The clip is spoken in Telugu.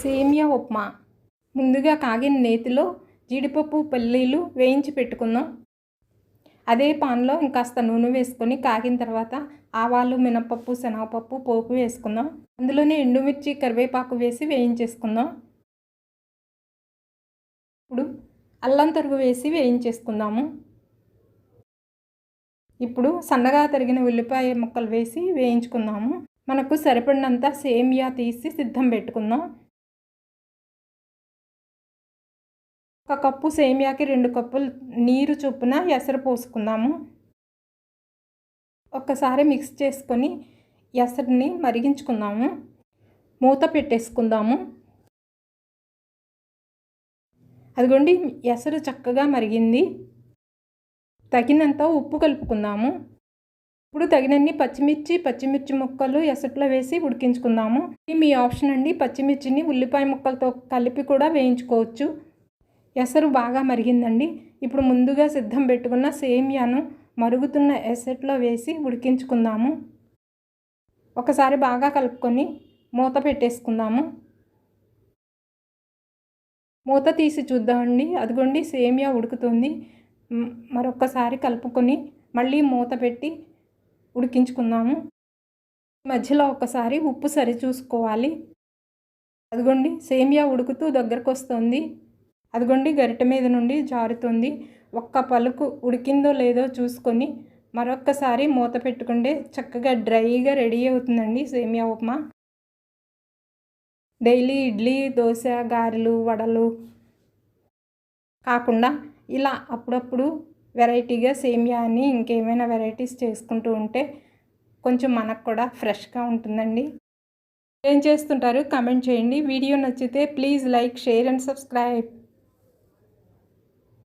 సేమియా ఉప్మా. ముందుగా కాగిన నేతిలో జీడిపప్పు పల్లీలు వేయించి పెట్టుకుందాం. అదే పాన్లో ఇంకాస్త నూనె వేసుకొని కాగిన తర్వాత ఆవాలు మినపప్పు శనగపప్పు పోపు వేసుకుందాం. అందులోనే ఎండుమిర్చి కరివేపాకు వేసి వేయించేసుకుందాం. ఇప్పుడు అల్లం తరుగు వేసి వేయించేసుకుందాము. ఇప్పుడు సన్నగా తరిగిన ఉల్లిపాయ ముక్కలు వేసి వేయించుకుందాము. మనకు సరిపడినంత సేమియా తీసి సిద్ధం పెట్టుకుందాం. ఒక కప్పు సేమియాకి రెండు కప్పులు నీరు చొప్పున ఎసరు పోసుకుందాము. ఒక్కసారి మిక్స్ చేసుకొని ఎసరిని మరిగించుకుందాము. మూత పెట్టేసుకుందాము. అదిగోండి ఎసరు చక్కగా మరిగింది. తగినంత ఉప్పు కలుపుకుందాము. ఇప్పుడు తగినన్ని పచ్చిమిర్చి పచ్చిమిర్చి ముక్కలు ఎసట్లో వేసి ఉడికించుకుందాము. ఇది మీ ఆప్షన్ అండి పచ్చిమిర్చిని ఉల్లిపాయ ముక్కలతో కలిపి కూడా వేయించుకోవచ్చు. ఎసరు బాగా మరిగిందండి. ఇప్పుడు ముందుగా సిద్ధం పెట్టుకున్న సేమియాను మరుగుతున్న ఎసెట్లో వేసి ఉడికించుకుందాము. ఒకసారి బాగా కలుపుకొని మూత పెట్టేసుకుందాము. మూత తీసి చూద్దామండి. అదిగోండి సేమియా ఉడుకుతుంది. మరొకసారి కలుపుకొని మళ్ళీ మూత పెట్టి ఉడికించుకుందాము. మధ్యలో ఒకసారి ఉప్పు సరి చూసుకోవాలి అదిగోండి సేమియా ఉడుకుతూ దగ్గరకు వస్తుంది అదిగోండి గరిట మీద నుండి జారుతుంది. ఒక్క పలుకు ఉడికిందో లేదో చూసుకొని మరొక్కసారి మూత పెట్టుకుంటే చక్కగా డ్రైగా రెడీ అవుతుందండి సేమియా ఉప్మా. డైలీ ఇడ్లీ దోశ గారెలు వడలు కాకుండా ఇలా అప్పుడప్పుడు వెరైటీగా సేమియాని ఇంకేమైనా వెరైటీస్ చేసుకుంటూ ఉంటే కొంచెం మనకు కూడా ఫ్రెష్గా ఉంటుందండి. ఏం చేస్తుంటారు? కమెంట్ చేయండి. వీడియో నచ్చితే please like share and subscribe.